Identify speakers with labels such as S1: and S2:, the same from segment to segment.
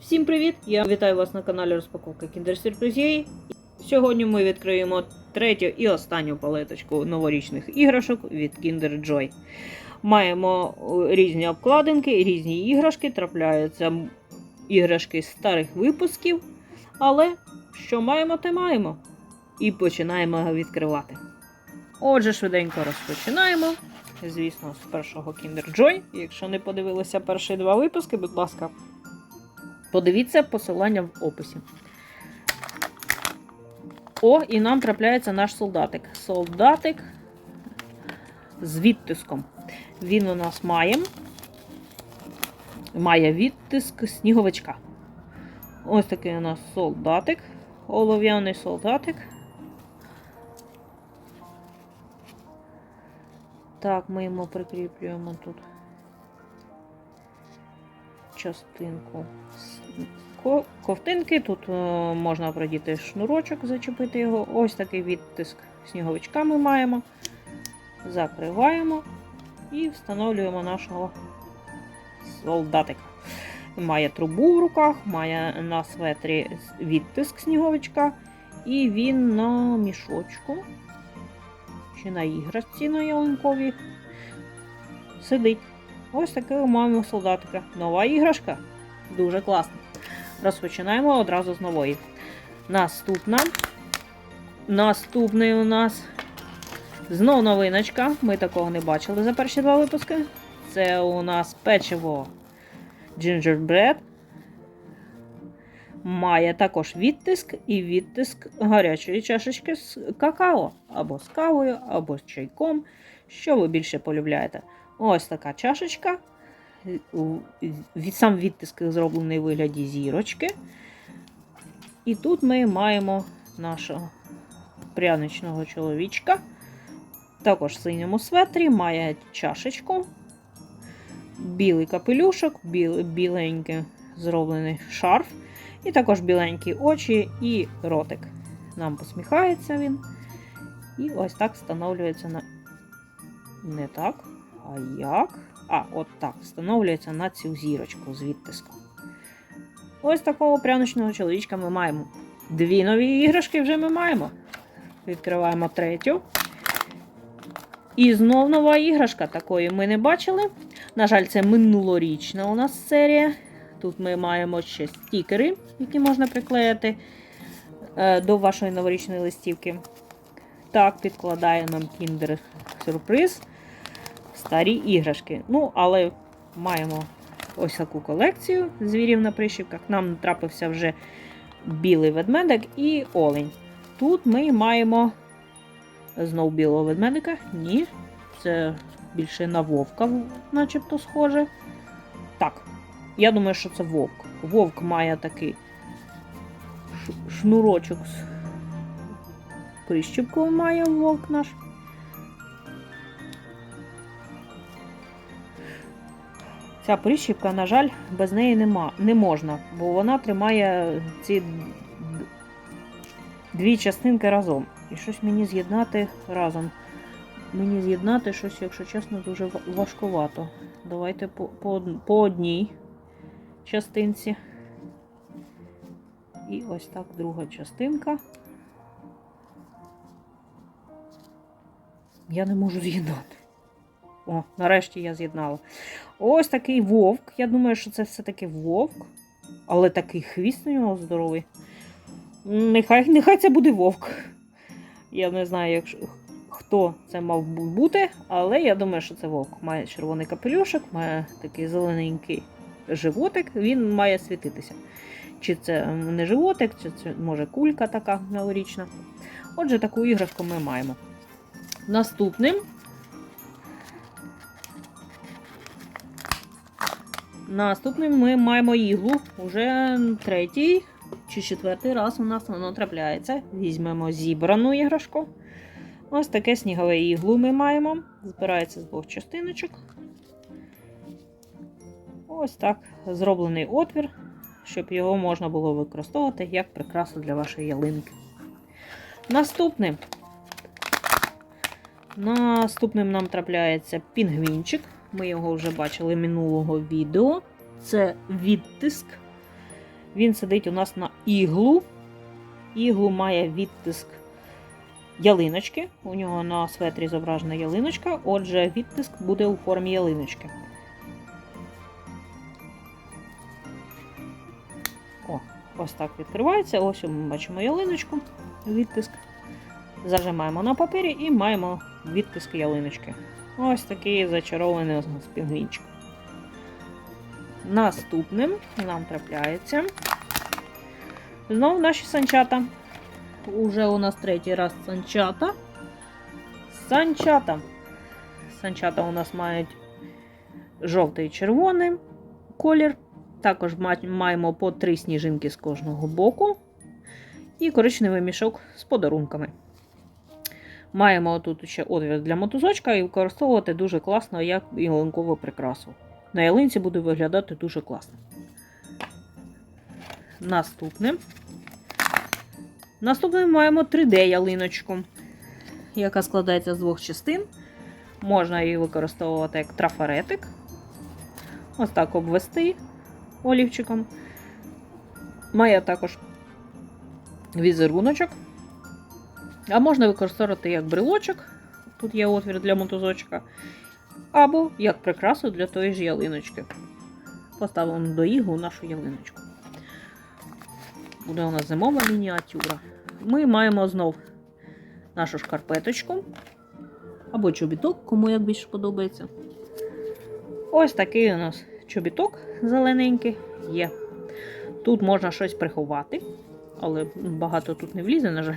S1: Всім привіт! Я вітаю вас на каналі Розпаковка Surprise. Сьогодні ми відкриємо третю і останню палеточку новорічних іграшок від Kinder Joy. Маємо е, різні обкладинки, різні іграшки, трапляються іграшки старих випусків. Але що маємо, те маємо. І починаємо відкривати. Отже, швиденько розпочинаємо. Звісно, з першого Kinder Joy. Якщо не подивилися перші два випуски, будь ласка, Подивіться посилання в описі. О, і нам трапляється наш солдатик. Солдатик з відтиском. Він у нас має. Має відтиск сніговичка. Ось такий у нас солдатик. Олов'яний солдатик. Так, ми йому прикріплюємо тут частинку ковтинки. Тут е, можна продіти шнурочок, зачепити його. Ось такий відтиск сніговичка ми маємо. Закриваємо і встановлюємо нашого солдатика. Має трубу в руках, має на светрі відтиск сніговичка, і він на мішочку чи на іграшці на ялинковій сидить. Ось такого маємо солдатика. Нова іграшка. Дуже класна. Розпочинаємо одразу з нової. Наступна. Наступний у нас знов новиночка. Ми такого не бачили за перші два випуски. Це у нас печиво Gingerbread. Має також відтиск і відтиск гарячої чашечки з какао. Або з кавою, або з чайком. Що ви більше полюбляєте? Ось така чашечка. Сам відтиск зроблений у вигляді зірочки. І тут ми маємо нашого пряничного чоловічка. Також в синьому светрі має чашечку, білий капелюшок, біл, біленький зроблений шарф, і також біленькі очі і ротик. Нам посміхається він. І ось так встановлюється на. Не так. А як? А, от так. Встановлюється на цю зірочку з відтиском. Ось такого пряночного чоловічка ми маємо. Дві нові іграшки вже ми маємо. Відкриваємо третю. І знов нова іграшка. Такої ми не бачили. На жаль, це минулорічна у нас серія. Тут ми маємо ще стікери, які можна приклеїти е, до вашої новорічної листівки. Так, підкладає нам Kinder сюрприз старі іграшки. Ну, але маємо ось таку колекцію звірів на прищіпках. Нам трапився вже білий ведмедик і олень. Тут ми маємо знов білого ведмедика. Ні, це більше на вовка, начебто схоже. Так, я думаю, що це вовк. Вовк має такий шнурочок з прищіпкою має вовк наш. Ця прищіпка, на жаль, без неї нема, не можна, бо вона тримає ці дві частинки разом. І щось мені з'єднати разом. Мені з'єднати щось, якщо чесно, дуже важкувато. Давайте по, по, по одній частинці. І ось так друга частинка. Я не можу з'єднати. О, нарешті я з'єднала. Ось такий вовк. Я думаю, що це все-таки вовк. Але такий хвіст у нього здоровий. Нехай, нехай це буде вовк. Я не знаю, якщо, хто це мав бути, але я думаю, що це вовк. Має червоний капелюшок, має такий зелененький животик, він має світитися. Чи це не животик, чи це може кулька така новорічна. Отже, таку іграшку ми маємо. Наступним Наступним ми маємо іглу. Уже третій чи четвертий раз у нас воно трапляється. Візьмемо зібрану іграшку. Ось таке снігове іглу ми маємо. Збирається з двох частиночок. Ось так зроблений отвір, щоб його можна було використовувати як прикрасу для вашої ялинки. Наступним. Наступним нам трапляється пінгвінчик. Ми його вже бачили минулого відео. Це відтиск Він сидить у нас на іглу. Іглу має відтиск ялиночки. У нього на светрі зображена ялиночка, отже, відтиск буде у формі ялиночки. О, ось так відкривається. Ось ми бачимо ялиночку, відтиск. Зажимаємо на папері і маємо відтиск ялиночки. Ось такий зачарований пінгвінчик. Наступним нам трапляється знову наші санчата. Уже у нас третій раз санчата. Санчата. Санчата у нас мають жовтий і червоний колір. Також маємо по три сніжинки з кожного боку. І коричневий мішок з подарунками. Маємо тут ще отвір для мотузочка і використовувати дуже класно як ялинкову прикрасу. На ялинці буде виглядати дуже класно. Наступним. Наступним маємо 3D-ялиночку, яка складається з двох частин. Можна її використовувати як трафаретик. Ось так обвести олівчиком. Має також візеруночок. А можна використовувати як брелочок. Тут є отвір для мотузочка. Або як прикрасу для тої ж ялиночки. Поставимо до іглу нашу ялиночку. Буде у нас зимова мініатюра. Ми маємо знов нашу шкарпеточку. Або чобіток, кому як більше подобається. Ось такий у нас чобіток зелененький є. Тут можна щось приховати, але багато тут не влізе, на жаль.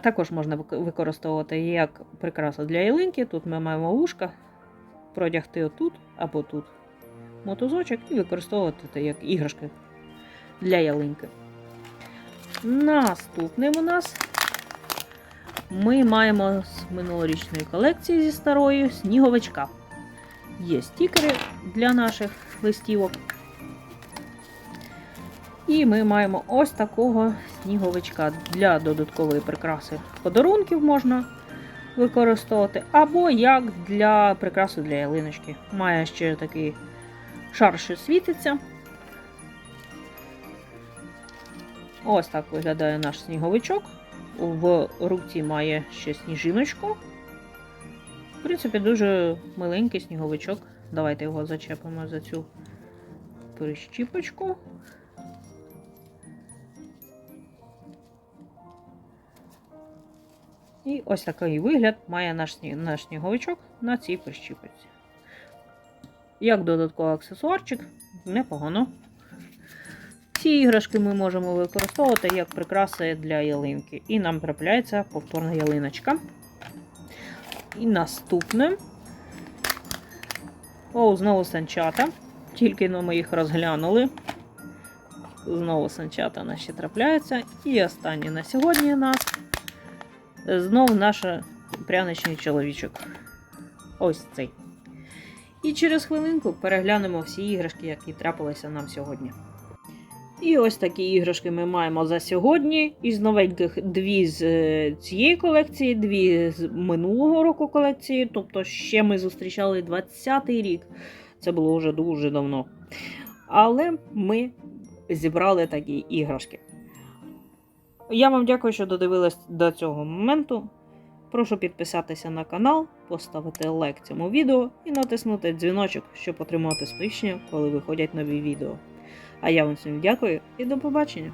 S1: Також можна використовувати як прикрасу для ялинки. Тут ми маємо вушка, продягти отут або тут мотузочок і використовувати це як іграшки для ялинки. Наступним у нас ми маємо з минулорічної колекції зі старої сніговичка. Є стікери для наших листівок. І ми маємо ось такого сніговичка для додаткової прикраси подарунків можна використовувати, або як для прикраси для ялиночки. Має ще такий шар, що світиться. Ось так виглядає наш сніговичок. В руці має ще сніжиночку. В принципі, дуже миленький сніговичок. Давайте його зачепимо за цю прищіпочку. І ось такий вигляд має наш, наш сніговичок на цій прищіпочці. Як додатковий аксесуарчик, непогано. Ці іграшки ми можемо використовувати як прикраси для ялинки. І нам трапляється повторна ялиночка. І наступне. О, знову санчата. Тільки но ми їх розглянули. Знову санчата наші трапляються. І останнє на сьогодні нас. Знову наш пряничний чоловічок. Ось цей. І через хвилинку переглянемо всі іграшки, які трапилися нам сьогодні. І ось такі іграшки ми маємо за сьогодні. Із новеньких дві з е, цієї колекції, дві з минулого року колекції. Тобто ще ми зустрічали 20-й рік. Це було вже дуже давно. Але ми зібрали такі іграшки. Я вам дякую, що додивились до цього моменту. Прошу підписатися на канал, поставити лайк цьому відео і натиснути дзвіночок, щоб отримати сповіщення, коли виходять нові відео. А я вам всім дякую і до побачення!